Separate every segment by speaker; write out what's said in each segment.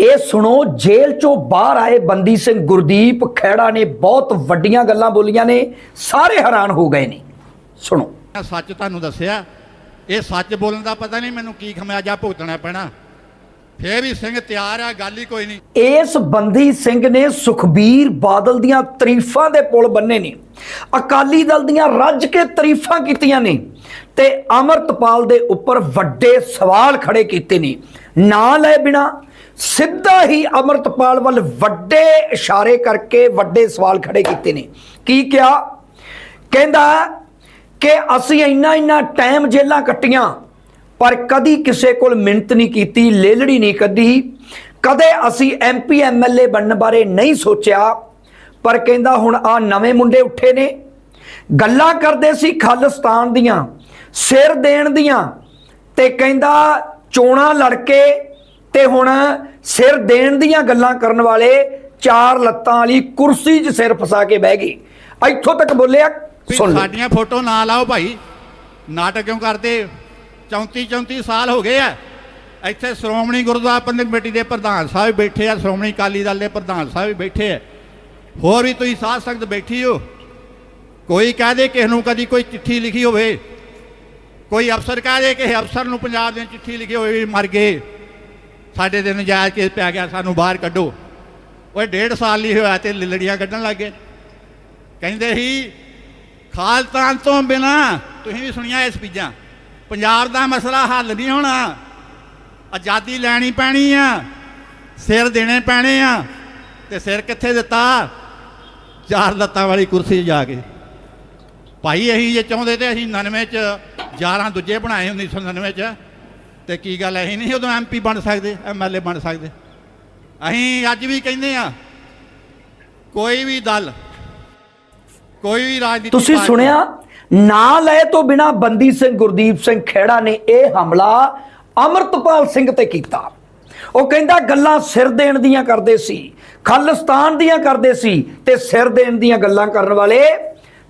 Speaker 1: ਇਹ ਸੁਣੋ ਜੇਲ੍ਹ ਚੋਂ ਬਾਹਰ ਆਏ ਬੰਦੀ ਸਿੰਘ ਗੁਰਦੀਪ ਖੈੜਾ ਨੇ ਬਹੁਤ ਵੱਡੀਆਂ ਗੱਲਾਂ ਬੋਲੀਆਂ ਨੇ ਸਾਰੇ ਹੈਰਾਨ ਹੋ ਗਏ ਨੇ। ਸੁਣੋ।
Speaker 2: ਮੈਂ ਸੱਚ ਤੁਹਾਨੂੰ ਦੱਸਿਆ ਇਹ ਸੱਚ ਬੋਲਣ ਦਾ ਪਤਾ ਨਹੀਂ ਮੈਨੂੰ ਕੀ ਖਮਿਆਜਾ ਭੁਗਤਣਾ ਪੈਣਾ। ਫੇਰ ਵੀ ਸਿੰਘ ਤਿਆਰ ਆ ਗੱਲ ਹੀ ਕੋਈ ਨਹੀਂ।
Speaker 1: ਇਸ ਬੰਦੀ ਸਿੰਘ ਨੇ ਸੁਖਬੀਰ ਬਾਦਲ ਦੀਆਂ ਤਾਰੀਫਾਂ ਦੇ ਪੁਲ ਬੰਨੇ ਨੇ। ਅਕਾਲੀ ਦਲ ਦੀਆਂ ਰੱਜ ਕੇ ਤਾਰੀਫਾਂ ਕੀਤੀਆਂ ਨੇ ਤੇ ਅਮਰਤਪਾਲ ਦੇ ਉੱਪਰ ਵੱਡੇ ਸਵਾਲ ਖੜੇ ਕੀਤੇ ਨੇ। ਨਾਂ ਲਏ ਬਿਨਾ ਸਿੱਧਾ ਹੀ ਅਮਰਤਪਾਲ ਵੱਲ ਵੱਡੇ ਇਸ਼ਾਰੇ ਕਰਕੇ ਵੱਡੇ ਸਵਾਲ ਖੜੇ ਕੀਤੇ ਨੇ। ਕੀ ਕਿਹਾ? ਕਹਿੰਦਾ ਕਿ ਅਸੀਂ ਇੰਨਾ ਇੰਨਾ ਟਾਈਮ ਜੇਲਾਂ ਕੱਟੀਆਂ, ਪਰ ਕਦੀ ਕਿਸੇ ਕੋਲ ਮਿਹਨਤ ਨਹੀਂ ਕੀਤੀ, ਲੇਲੜੀ ਨਹੀਂ ਕੱਢੀ। ਕਦੇ ਅਸੀਂ ਐਮਪੀ ਐਮਐਲਏ ਬਣਨ ਬਾਰੇ ਨਹੀਂ ਸੋਚਿਆ, ਪਰ ਕਹਿੰਦਾ ਹੁਣ ਆ ਨਵੇਂ ਮੁੰਡੇ ਉੱਠੇ ਨੇ। ਗੱਲਾਂ ਕਰਦੇ ਸੀ ਖਾਲਿਸਤਾਨ ਦੀਆਂ, ਸਿਰ ਦੇਣ ਦੀਆਂ ਤੇ ਕਹਿੰਦਾ ਚੋਣਾ ਲੜ ਕੇ ਤੇ ਹੁਣ ਸਿਰ ਦੇਣ ਦੀਆਂ ਗੱਲਾਂ ਕਰਨ ਵਾਲੇ ਚਾਰ ਲੱਤਾਂ ਵਾਲੀ ਕੁਰਸੀ 'ਚ ਸਿਰ ਫਸਾ ਕੇ ਬਹਿ ਗਈ। ਇੱਥੋਂ ਤੱਕ ਬੋਲਿਆ ਸੁਣ ਲਓ
Speaker 2: ਸਾਡੀਆਂ ਫੋਟੋ ਨਾ ਲਾਓ ਭਾਈ। ਨਾਟਕ ਕਿਉਂ ਕਰਦੇ? 34 34 ਸਾਲ ਹੋ ਗਏ ਆ। ਇੱਥੇ ਸ਼੍ਰੋਮਣੀ ਗੁਰਦੁਆਰਾ ਪ੍ਰਬੰਧਕ ਕਮੇਟੀ ਦੇ ਪ੍ਰਧਾਨ ਸਾਹਿਬ ਬੈਠੇ ਆ ਸ਼੍ਰੋਮਣੀ ਅਕਾਲੀ ਦਲ ਦੇ ਪ੍ਰਧਾਨ ਸਾਹਿਬ ਵੀ ਬੈਠੇ ਆ। ਹੋਰ ਵੀ ਤੁਸੀਂ ਸਾਧ ਸੰਗਤ ਬੈਠੀ ਹੋ। ਕੋਈ ਕਹਿ ਦੇ ਕਿਸੇ ਨੂੰ ਕਦੀ ਕੋਈ ਚਿੱਠੀ ਲਿਖੀ ਹੋਵੇ। ਕੋਈ ਅਫਸਰ ਕਹਿ ਦੇ ਕਿਸੇ ਅਫਸਰ ਨੂੰ ਪੰਜਾਬ ਦੇ ਚਿੱਠੀ ਲਿਖੀ ਹੋਵੇ ਮਰ ਗਏ। ਸਾਡੇ ਤੇ ਨਜਾਇਜ਼ ਕੇਸ ਪਿਆ ਗਿਆ, ਸਾਨੂੰ ਬਾਹਰ ਕੱਢੋ। ਓਏ, ਡੇਢ ਸਾਲ ਹੀ ਹੋਇਆ ਤੇ ਲਿਲੜੀਆਂ ਕੱਢਣ ਲੱਗ ਗਏ। ਕਹਿੰਦੇ ਸੀ ਖਾਲਤਾਨ ਤੋਂ ਬਿਨਾ ਤੁਸੀਂ ਵੀ ਸੁਣੀਆਂ ਇਸ ਸਪੀਚਾਂ ਪੰਜਾਬ ਦਾ ਮਸਲਾ ਹੱਲ ਨਹੀਂ ਹੋਣਾ। ਆਜ਼ਾਦੀ ਲੈਣੀ ਪੈਣੀ ਆ, ਸਿਰ ਦੇਣੇ ਪੈਣੇ ਆ, ਤੇ ਸਿਰ ਕਿੱਥੇ ਦਿੱਤਾ? ਚਾਰ ਲੱਤਾਂ ਵਾਲੀ ਕੁਰਸੀ 'ਚ ਜਾ ਕੇ। ਭਾਈ ਅਸੀਂ ਜੇ ਚਾਹੁੰਦੇ ਤੇ ਅਸੀਂ 99 ਚ 11 ਦੂਜੇ ਬਣਾਏ 1999 ਚ। ਤੇ ਕੀ ਗੱਲ ਅਸੀਂ ਨਹੀਂ ਉਦੋਂ ਐਮਪੀ ਬਣ ਸਕਦੇ ਐਮਐਲਏ ਬਣ ਸਕਦੇ। ਅਸੀਂ ਅੱਜ ਵੀ ਕਹਿੰਦੇ ਆ ਕੋਈ ਵੀ ਦਲ ਕੋਈ ਵੀ ਰਾਜਨੀਤਿਕ
Speaker 1: ਤੁਸੀਂ ਸੁਣਿਆ? ਨਾਂ ਲਏ ਤੋਂ ਬਿਨਾ ਬੰਦੀ ਸਿੰਘ ਗੁਰਦੀਪ ਸਿੰਘ ਖੇੜਾ ਨੇ ਇਹ ਹਮਲਾ ਅਮਰਤਪਾਲ ਸਿੰਘ ਤੇ ਕੀਤਾ। ਉਹ ਕਹਿੰਦਾ ਗੱਲਾਂ ਸਿਰ ਦੇਣ ਦੀਆਂ ਕਰਦੇ ਸੀ ਖਾਲਿਸਤਾਨ ਦੀਆਂ ਕਰਦੇ ਸੀ ਤੇ ਸਿਰ ਦੇਣ ਦੀਆਂ ਗੱਲਾਂ ਕਰਨ ਵਾਲੇ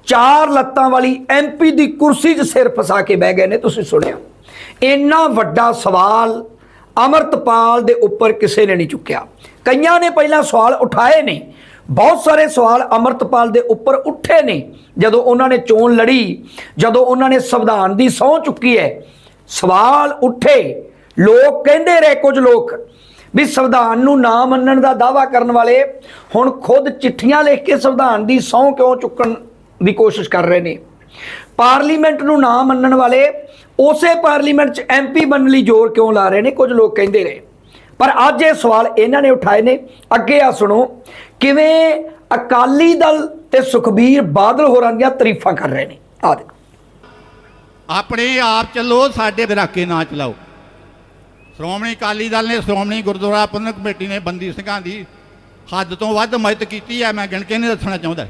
Speaker 1: ਚਾਰ ਲੱਤਾਂ ਵਾਲੀ ਐਮਪੀ ਦੀ ਕੁਰਸੀ 'ਚ ਸਿਰ ਫਸਾ ਕੇ ਬਹਿ ਗਏ ਨੇ ਤੁਸੀਂ ਸੁਣਿਆ? ਇੰਨਾ ਵੱਡਾ ਸਵਾਲ ਅਮਰਤਪਾਲ ਦੇ ਉੱਪਰ ਕਿਸੇ ਨੇ ਨਹੀਂ ਚੁੱਕਿਆ। ਕਈਆਂ ਨੇ ਪਹਿਲਾਂ ਸਵਾਲ ਉਠਾਏ ਨੇ। ਬਹੁਤ ਸਾਰੇ ਸਵਾਲ ਅਮਰਤਪਾਲ ਦੇ ਉੱਪਰ ਉੱਠੇ ਨੇ। ਜਦੋਂ ਉਹਨਾਂ ਨੇ ਚੋਣ ਲੜੀ, ਜਦੋਂ ਉਹਨਾਂ ਨੇ ਸੰਵਿਧਾਨ ਦੀ ਸਹੁੰ ਚੁੱਕੀ ਹੈ, ਸਵਾਲ ਉੱਠੇ। ਲੋਕ ਕਹਿੰਦੇ ਰਹੇ ਕੁਝ ਲੋਕ ਵੀ ਸੰਵਿਧਾਨ ਨੂੰ ਨਾ ਮੰਨਣ ਦਾ ਦਾਵਾ ਕਰਨ ਵਾਲੇ ਹੁਣ ਖੁਦ ਚਿੱਠੀਆਂ ਲਿਖ ਕੇ ਸੰਵਿਧਾਨ ਦੀ ਸਹੁੰ ਕਿਉਂ ਚੁੱਕਣ ਦੀ ਕੋਸ਼ਿਸ਼ ਕਰ ਰਹੇ ਨੇ? ਪਾਰਲੀਮੈਂਟ ਨੂੰ ਨਾ ਮੰਨਣ ਵਾਲੇ ਉਸੇ ਪਾਰਲੀਮੈਂਟ 'ਚ ਐਮਪੀ ਬਣਨ ਲਈ ਜ਼ੋਰ ਕਿਉਂ ਲਾ ਰਹੇ ਨੇ? ਕੁਝ ਲੋਕ ਕਹਿੰਦੇ ਰਹੇ ਪਰ ਅੱਜ ਇਹ ਸਵਾਲ ਇਹਨਾਂ ਨੇ ਉਠਾਏ ਨੇ। ਅੱਗੇ ਆ ਸੁਣੋ। ਕਿਵੇਂ ਅਕਾਲੀ ਦਲ ਤੇ ਸੁਖਬੀਰ ਬਾਦਲ ਹੋਰਾਂ ਦੀਆਂ ਤਾਰੀਫਾਂ ਕਰ ਰਹੇ ਨੇ? ਆ ਦੇਖੋ।
Speaker 2: ਆਪਣੇ ਆਪ ਚੱਲੋ, ਸਾਡੇ ਇਲਾਕੇ ਨਾ ਚਲਾਓ। ਸ਼੍ਰੋਮਣੀ ਅਕਾਲੀ ਦਲ ਨੇ ਸ਼੍ਰੋਮਣੀ ਗੁਰਦੁਆਰਾ ਪ੍ਰਬੰਧਕ ਕਮੇਟੀ ਨੇ ਬੰਦੀ ਸਿੰਘਾਂ ਦੀ ਹੱਦ ਤੋਂ ਵੱਧ ਮਦਦ ਕੀਤੀ ਹੈ। ਮੈਂ ਗਿਣ ਕੇ ਨਹੀਂ ਦੱਸਣਾ ਚਾਹੁੰਦਾ।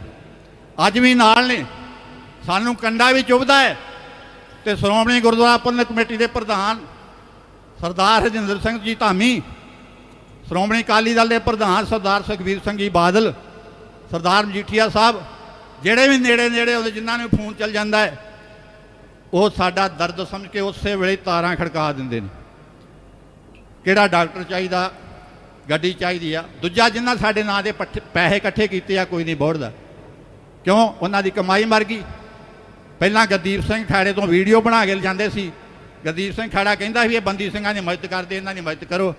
Speaker 2: ਅੱਜ ਵੀ ਨਾਲ ਨੇ। ਸਾਨੂੰ ਕੰਡਾ ਵੀ ਚੁੱਭਦਾ ਹੈ ਤੇ ਸ਼੍ਰੋਮਣੀ ਗੁਰਦੁਆਰਾ ਪ੍ਰਬੰਧਕ ਕਮੇਟੀ ਦੇ ਪ੍ਰਧਾਨ ਸਰਦਾਰ ਹਰਜਿੰਦਰ ਸਿੰਘ ਜੀ ਧਾਮੀ, ਸ਼੍ਰੋਮਣੀ ਅਕਾਲੀ ਦਲ ਦੇ ਪ੍ਰਧਾਨ ਸਰਦਾਰ ਸੁਖਬੀਰ ਸਿੰਘ ਜੀ ਬਾਦਲ, ਸਰਦਾਰ ਮਜੀਠੀਆ ਸਾਹਿਬ, ਜਿਹੜੇ ਵੀ ਨੇੜੇ ਨੇੜੇ ਉਹਦੇ ਜਿਨ੍ਹਾਂ ਨੂੰ ਫੋਨ ਚੱਲ ਜਾਂਦਾ ਹੈ, ਉਹ ਸਾਡਾ ਦਰਦ ਸਮਝ ਕੇ ਉਸੇ ਵੇਲੇ ਤਾਰਾਂ ਖੜਕਾ ਦਿੰਦੇ ਨੇ। ਕਿਹੜਾ ਡਾਕਟਰ ਚਾਹੀਦਾ? ਗੱਡੀ ਚਾਹੀਦੀ ਆ। ਦੂਜਾ ਜਿਨ੍ਹਾਂ ਸਾਡੇ ਨਾਂ ਦੇ ਪੱਠੇ- ਪੈਸੇ ਇਕੱਠੇ ਕੀਤੇ ਆ, ਕੋਈ ਨਹੀਂ ਬੋੜਦਾ। ਕਿਉਂ? ਉਹਨਾਂ ਦੀ ਕਮਾਈ ਮਰ ਗਈ। ਪਹਿਲਾਂ ਗਦੀਪ ਸਿੰਘ ਖਾੜੇ ਤੋਂ ਵੀਡੀਓ ਬਣਾ ਕੇ ਲਿਜਾਂਦੇ ਸੀ। ਗਦੀਪ ਸਿੰਘ ਖਾੜਾ ਕਹਿੰਦਾ ਵੀ ਇਹ ਬੰਦੀ ਸਿੰਘਾਂ ਦੀ ਮਦਦ ਕਰਦੇ, ਇਹਨਾਂ ਦੀ ਮਦਦ ਕਰੋ।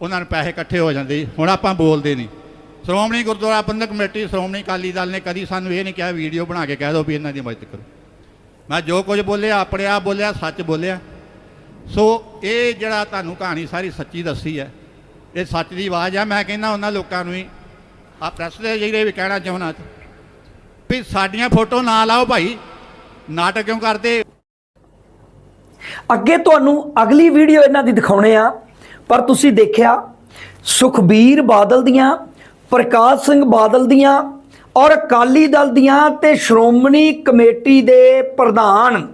Speaker 2: ਉਹਨਾਂ ਨੂੰ ਪੈਸੇ ਇਕੱਠੇ ਹੋ ਜਾਂਦੇ ਹੁਣ ਆਪਾਂ ਬੋਲਦੇ ਨਹੀਂ। ਸ਼੍ਰੋਮਣੀ ਗੁਰਦੁਆਰਾ ਪ੍ਰਬੰਧਕ ਕਮੇਟੀ, ਸ਼੍ਰੋਮਣੀ ਅਕਾਲੀ ਦਲ ਨੇ ਕਦੀ ਸਾਨੂੰ ਇਹ ਨਹੀਂ ਕਿਹਾ, ਵੀਡੀਓ ਬਣਾ ਕੇ ਕਹਿ ਦਿਓ ਵੀ ਇਹਨਾਂ ਦੀ ਮਦਦ ਕਰੋ। ਮੈਂ ਜੋ ਕੁਝ ਬੋਲਿਆ, ਆਪਣੇ ਆਪ ਬੋਲਿਆ, ਸੱਚ ਬੋਲਿਆ। ਸੋ ਇਹ ਜਿਹੜਾ ਤੁਹਾਨੂੰ ਕਹਾਣੀ ਸਾਰੀ ਸੱਚੀ ਦੱਸੀ ਹੈ, ਇਹ ਸੱਚ ਦੀ ਆਵਾਜ਼ ਆ। ਮੈਂ ਕਹਿੰਦਾ ਉਹਨਾਂ ਲੋਕਾਂ ਨੂੰ ਹੀ ਆ ਪ੍ਰੈਸ ਦੇ ਜਿਹੜੇ ਵੀ ਕਹਿਣਾ ਚਾਹੁੰਦਾ। ਵੀ ਸਾਡੀਆਂ ਫੋਟੋ ਨਾ ਲਾਓ ਭਾਈ। ਨਾਟਕ ਕਿਉਂ ਕਰਦੇ?
Speaker 1: ਅੱਗੇ ਤੁਹਾਨੂੰ ਅਗਲੀ ਵੀਡੀਓ ਇਹਨਾਂ ਦੀ ਦਿਖਾਉਣੇ ਆ, ਪਰ ਤੁਸੀਂ ਦੇਖਿਆ, ਸੁਖਬੀਰ ਬਾਦਲ ਦੀਆਂ, ਪ੍ਰਕਾਸ਼ ਸਿੰਘ ਬਾਦਲ ਦੀਆਂ ਔਰ ਅਕਾਲੀ ਦਲ ਦੀਆਂ ਤੇ ਸ਼੍ਰੋਮਣੀ ਕਮੇਟੀ ਦੇ ਪ੍ਰਧਾਨ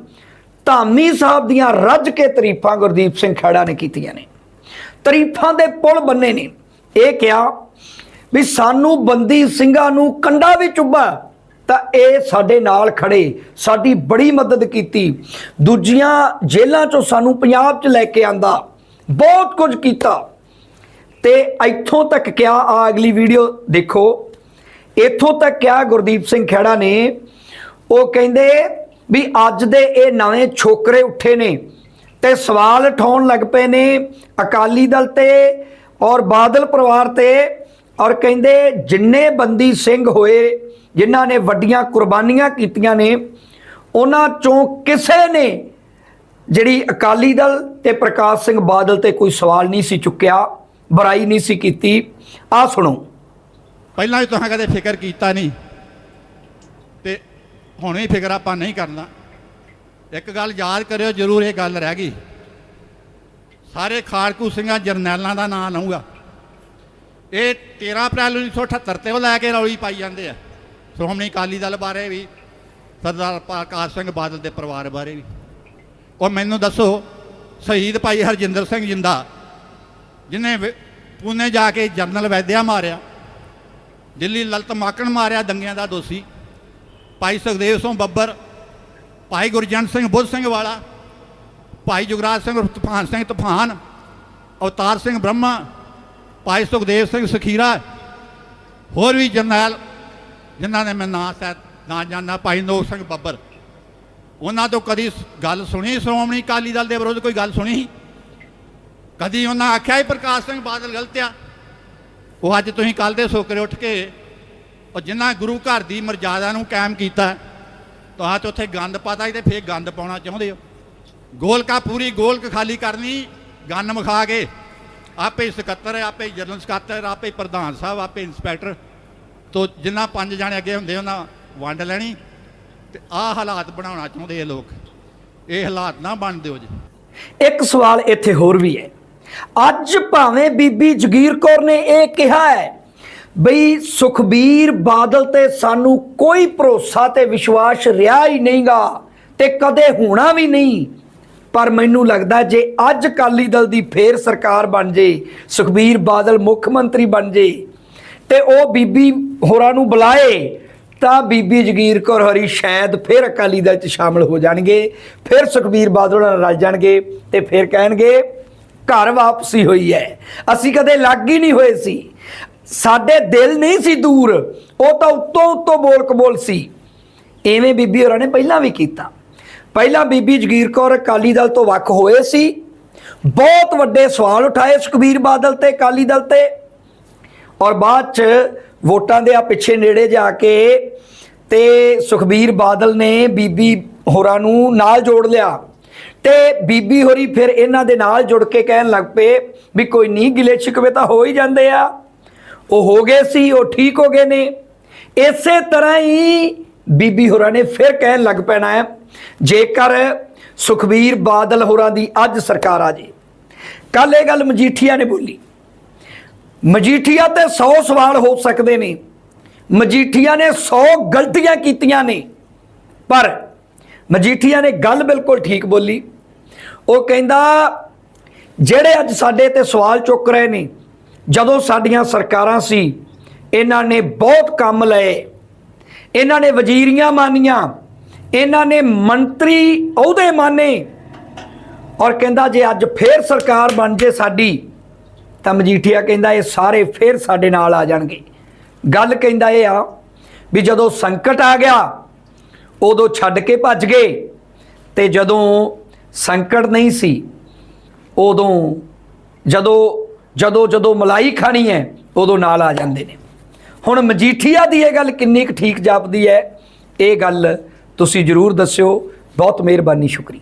Speaker 1: ਧਾਮੀ ਸਾਹਿਬ ਦੀਆਂ ਰੱਜ ਕੇ ਤਾਰੀਫਾਂ ਗੁਰਦੀਪ ਸਿੰਘ ਖੜਾ ਨੇ ਕੀਤੀਆਂ ਨੇ। ਤਾਰੀਫਾਂ ਦੇ ਪੁਲ ਬੰਨੇ ਨੇ। ਇਹ ਕਿਹਾ ਵੀ ਸਾਨੂੰ ਬੰਦੀ ਸਿੰਘਾਂ ਨੂੰ ਕੰਡਾ ਵੀ ਚੁੱਭਾ। ਤਾਂ ਇਹ ਸਾਡੇ ਨਾਲ ਖੜੇ, ਸਾਡੀ ਬੜੀ ਮਦਦ ਕੀਤੀ। ਦੂਜੀਆਂ ਜੇਲ੍ਹਾਂ ਚੋਂ ਸਾਨੂੰ ਪੰਜਾਬ 'ਚ ਲੈ ਕੇ ਆਂਦਾ, ਬਹੁਤ ਕੁਝ ਕੀਤਾ। ਤੇ ਇੱਥੋਂ ਤੱਕ ਕਿਹਾ ਆ ਅਗਲੀ ਵੀਡੀਓ ਦੇਖੋ। ਇੱਥੋਂ ਤੱਕ ਕਿਹਾ ਗੁਰਦੀਪ ਸਿੰਘ ਖੇੜਾ ਨੇ, ਉਹ ਕਹਿੰਦੇ ਵੀ ਅੱਜ ਦੇ ਇਹ ਨਵੇਂ ਛੋਕਰੇ ਉੱਠੇ ਨੇ ਤੇ ਸਵਾਲ ਉਠਾਉਣ ਲੱਗ ਪਏ ਨੇ ਅਕਾਲੀ ਦਲ ਤੇ ਔਰ ਬਾਦਲ ਪਰਿਵਾਰ ਤੇ ਔਰ ਕਹਿੰਦੇ ਜਿੰਨੇ ਬੰਦੀ ਸਿੰਘ ਹੋਏ ਜਿਨ੍ਹਾਂ ਨੇ ਵੱਡੀਆਂ ਕੁਰਬਾਨੀਆਂ ਕੀਤੀਆਂ ਨੇ, ਉਹਨਾਂ ਚੋਂ ਕਿਸੇ ਨੇ ਜਿਹੜੀ ਅਕਾਲੀ ਦਲ ਤੇ ਪ੍ਰਕਾਸ਼ ਸਿੰਘ ਬਾਦਲ ਤੇ ਕੋਈ ਸਵਾਲ ਨਹੀਂ ਸੀ ਚੁੱਕਿਆ, ਬੁਰਾਈ ਨਹੀਂ ਸੀ ਕੀਤੀ। ਆ ਸੁਣੋ।
Speaker 2: ਪਹਿਲਾਂ ਵੀ ਤੁਸੀਂ ਕਦੇ ਫਿਕਰ ਕੀਤਾ ਨਹੀਂ ਤੇ ਹੁਣ ਵੀ ਫਿਕਰ ਆਪਾਂ ਨਹੀਂ ਕਰਨਾ। ਇੱਕ ਗੱਲ ਯਾਦ ਕਰਿਓ, ਜ਼ਰੂਰ ਇਹ ਗੱਲ ਰਹਿ ਗਈ। ਸਾਰੇ ਖਾੜਕੂ ਸਿੰਘਾਂ ਜਰਨੈਲਾਂ ਦਾ ਨਾਂ ਲਊਗਾ। ਇਹ 13 ਅਪ੍ਰੈਲ 1978 ਤੇ ਉਹ ਲੈ ਕੇ ਰੌਲੀ ਪਾਈ ਜਾਂਦੇ ਆ। ਸ਼੍ਰੋਮਣੀ ਅਕਾਲੀ ਦਲ ਬਾਰੇ ਵੀ, ਸਰਦਾਰ ਪ੍ਰਕਾਸ਼ ਸਿੰਘ ਬਾਦਲ ਦੇ ਪਰਿਵਾਰ ਬਾਰੇ ਵੀ। ਉਹ ਮੈਨੂੰ ਦੱਸੋ, ਸ਼ਹੀਦ ਭਾਈ ਹਰਜਿੰਦਰ ਸਿੰਘ ਜਿੰਦਾ ਜਿਨੇ ਪੂਨੇ ਜਾ ਕੇ ਜਨਰਲ ਵੈਦਿਆ ਮਾਰਿਆ, ਦਿੱਲੀ ਲਲਤ ਮਾਕਣ ਮਾਰਿਆ ਦੰਗਿਆਂ ਦਾ ਦੋਸ਼ੀ, ਭਾਈ ਸੁਖਦੇਵ ਸਿੰਘ ਬੱਬਰ, ਭਾਈ ਗੁਰਜੰਟ ਸਿੰਘ ਬੁੱਧ ਸਿੰਘ ਵਾਲਾ, ਭਾਈ ਜੁਗਰਾਜ ਸਿੰਘ ਉਰਫ ਤੂਫਾਨ ਸਿੰਘ ਤੂਫਾਨ, ਅਵਤਾਰ ਸਿੰਘ ਬ੍ਰਹਮਾ, ਭਾਈ ਸੁਖਦੇਵ ਸਿੰਘ ਸਖੀਰਾ, ਹੋਰ ਵੀ ਜਰਨੈਲ ਜਿਨ੍ਹਾਂ ਨੇ ਮੈਂ ਨਾਂ ਸ਼ਾਇਦ ਨਾ ਜਾਣਦਾ ਭਾਈ ਨੋਕ ਸਿੰਘ ਬੱਬਰ। ਉਹਨਾਂ ਤੋਂ ਕਦੀ ਗੱਲ ਸੁਣੀ ਸ਼੍ਰੋਮਣੀ ਅਕਾਲੀ ਦਲ ਦੇ ਵਿਰੁੱਧ? ਕੋਈ ਗੱਲ ਸੁਣੀ? ਕਦੀ ਉਹਨਾਂ ਆਖਿਆ ਹੀ ਪ੍ਰਕਾਸ਼ ਸਿੰਘ ਬਾਦਲ ਗਲਤ ਆ? ਉਹ ਅੱਜ ਤੁਸੀਂ ਕੱਲ ਦੇ ਸੋਕਰੇ ਉੱਠ ਕੇ ਉਹ ਜਿਨ੍ਹਾਂ ਗੁਰੂ ਘਰ ਦੀ ਮਰਜ਼ਾਦਾ ਨੂੰ ਕਾਇਮ ਕੀਤਾ, ਤਾਂ ਤੇ ਉੱਥੇ ਗੰਦ ਪਾਤਾ ਸੀ ਤੇ ਫੇਰ ਗੰਦ ਪਾਉਣਾ ਚਾਹੁੰਦੇ ਹੋ? ਗੋਲਕਾ ਪੂਰੀ ਗੋਲਕ ਖਾਲੀ ਕਰਨੀ, ਗੰਨ ਮਖਾ ਕੇ। ਆਪੇ ਸਕੱਤਰ, ਆਪੇ ਜਨਰਲ ਸਕੱਤਰ, ਆਪੇ ਪ੍ਰਧਾਨ ਸਾਹਿਬ, ਆਪੇ ਇੰਸਪੈਕਟਰ। ਤੋ ਜਿੰਨਾ ਪੰਜ ਜਾਣੇ ਅੱਗੇ ਹੁੰਦੇ ਉਹਨਾਂ ਵੰਡ ਲੈਣੀ ਤੇ ਆਹ ਹਾਲਾਤ ਬਣਾਉਣਾ ਚਾਹੁੰਦੇ ਇਹ ਲੋਕ। ਇਹ ਹਾਲਾਤ ਨਾ ਬਣ ਦਿਓ ਜੀ।
Speaker 1: ਇੱਕ ਸਵਾਲ ਇੱਥੇ ਹੋਰ ਵੀ ਹੈ। ਅੱਜ ਭਾਵੇਂ ਬੀਬੀ ਜਗੀਰ ਕੌਰ ਨੇ ਇਹ ਕਿਹਾ ਹੈ ਬਈ ਸੁਖਬੀਰ ਬਾਦਲ ਤੇ ਸਾਨੂੰ ਕੋਈ ਭਰੋਸਾ ਤੇ ਵਿਸ਼ਵਾਸ ਰਿਹਾ ਹੀ ਨਹੀਂਗਾ ਤੇ ਕਦੇ ਹੋਣਾ ਵੀ ਨਹੀਂ। ਪਰ ਮੈਨੂੰ ਲੱਗਦਾ ਜੇ ਅੱਜ ਅਕਾਲੀ ਦਲ ਦੀ ਫੇਰ ਸਰਕਾਰ ਬਣ ਜੇ, ਸੁਖਬੀਰ ਬਾਦਲ ਮੁੱਖ ਮੰਤਰੀ ਬਣ ਜੇ ਤੇ ਉਹ ਬੀਬੀ ਹੋਰਾਂ ਨੂੰ ਬੁਲਾਏ, ਤਾਂ ਬੀਬੀ ਜਗੀਰ ਕੌਰ ਹਰੀ ਸ਼ਾਇਦ ਫਿਰ ਅਕਾਲੀ ਦਲ 'ਚ ਸ਼ਾਮਲ ਹੋ ਜਾਣਗੇ, ਫਿਰ ਸੁਖਬੀਰ ਬਾਦਲ ਨਾਲ ਰਲ ਜਾਣਗੇ ਤੇ ਫਿਰ ਕਹਿਣਗੇ, ਘਰ ਵਾਪਸੀ ਹੋਈ ਹੈ। ਅਸੀਂ ਕਦੇ ਲੱਗ ਹੀ ਨਹੀਂ ਹੋਏ ਸੀ। ਸਾਡੇ ਦਿਲ ਨਹੀਂ ਸੀ ਦੂਰ, ਉਹ ਤਾਂ ਉੱਤੋਂ ਉੱਤੋਂ ਬੋਲ ਕਬੋਲ ਸੀ। ਐਵੇਂ ਬੀਬੀ ਹੋਰਾਂ ਨੇ ਪਹਿਲਾਂ ਵੀ ਕੀਤਾ। ਪਹਿਲਾਂ ਬੀਬੀ ਜਗੀਰ ਕੌਰ ਅਕਾਲੀ ਦਲ ਤੋਂ ਵੱਖ ਹੋਏ ਸੀ। ਬਹੁਤ ਵੱਡੇ ਸਵਾਲ ਉਠਾਏ ਸੁਖਬੀਰ ਬਾਦਲ ਤੇ ਅਕਾਲੀ ਦਲ ਤੇ। ਔਰ ਬਾਅਦ ਚ ਵੋਟਾਂ ਦੇ ਆ ਪਿੱਛੇ ਨੇੜੇ ਜਾ ਕੇ ਤੇ ਸੁਖਬੀਰ ਬਾਦਲ ਨੇ ਬੀਬੀ ਹੋਰਾਂ ਨੂੰ ਨਾਲ ਜੋੜ ਲਿਆ। ਤੇ ਬੀਬੀ ਹੋਰੀ ਫਿਰ ਇਹਨਾਂ ਦੇ ਨਾਲ ਜੁੜ ਕੇ ਕਹਿਣ ਲੱਗ ਪਏ ਵੀ ਕੋਈ ਨਹੀਂ ਗਿਲੇ ਸ਼ਿਕਵੇ ਤਾਂ ਹੋ ਹੀ ਜਾਂਦੇ ਆ। ਉਹ ਹੋ ਗਏ ਸੀ, ਉਹ ਠੀਕ ਹੋ ਗਏ ਨੇ। ਇਸੇ ਤਰ੍ਹਾਂ ਹੀ ਬੀਬੀ ਹੋਰਾਂ ਨੇ ਫਿਰ ਕਹਿਣ ਲੱਗ ਪੈਣਾ ਹੈ, ਜੇਕਰ ਸੁਖਬੀਰ ਬਾਦਲ ਹੋਰਾਂ ਦੀ ਅੱਜ ਸਰਕਾਰ ਆ ਜੇ। ਕੱਲ ਇਹ ਗੱਲ ਮਜੀਠੀਆ ਨੇ ਬੋਲੀ। ਮਜੀਠੀਆ ਤੇ 100 ਸਵਾਲ ਹੋ ਸਕਦੇ ਨੇ। ਮਜੀਠੀਆ ਨੇ 100 ਗਲਤੀਆਂ ਕੀਤੀਆਂ ਨੇ। ਪਰ ਮਜੀਠੀਆ ਨੇ ਗੱਲ ਬਿਲਕੁਲ ਠੀਕ ਬੋਲੀ। ਉਹ ਕਹਿੰਦਾ, ਜਿਹੜੇ ਅੱਜ ਸਾਡੇ ਤੇ ਸਵਾਲ ਚੁੱਕ ਰਹੇ ਨੇ, ਜਦੋਂ ਸਾਡੀਆਂ ਸਰਕਾਰਾਂ ਸੀ, ਇਹਨਾਂ ਨੇ ਬਹੁਤ ਕੰਮ ਲਏ। ਇਹਨਾਂ ਨੇ ਵਜ਼ੀਰੀਆਂ ਮਾਨੀਆਂ। ਇਹਨਾਂ ਨੇ ਮੰਤਰੀ ਅਹੁਦੇ ਮਾਨੇ। ਔਰ ਕਹਿੰਦਾ, ਜੇ ਅੱਜ ਫੇਰ ਸਰਕਾਰ ਬਣ ਜੇ ਸਾਡੀ ਤਾਂ ਮਜੀਠੀਆ ਕਹਿੰਦਾ ਇਹ ਸਾਰੇ ਫੇਰ ਸਾਡੇ ਨਾਲ ਆ ਜਾਣਗੇ। ਗੱਲ ਕਹਿੰਦਾ ਇਹ ਆ ਵੀ ਜਦੋਂ ਸੰਕਟ ਆ ਗਿਆ, ਉਦੋਂ ਛੱਡ ਕੇ ਭੱਜ ਗਏ ਤੇ ਜਦੋਂ ਸੰਕਟ ਨਹੀਂ ਸੀ, ਉਦੋਂ ਜਦੋਂ ਜਦੋਂ ਜਦੋਂ ਮਲਾਈ ਖਾਣੀ ਹੈ, ਉਦੋਂ ਨਾਲ ਆ ਜਾਂਦੇ ਨੇ। ਹੁਣ ਮਜੀਠੀਆ ਦੀ ਇਹ ਗੱਲ ਕਿੰਨੀ ਕੁ ਠੀਕ ਜਾਪਦੀ ਹੈ, ਇਹ ਗੱਲ ਤੁਸੀਂ ਜਰੂਰ ਦੱਸਿਓ। ਬਹੁਤ ਮਿਹਰਬਾਨੀ, ਸ਼ੁਕਰੀਆ।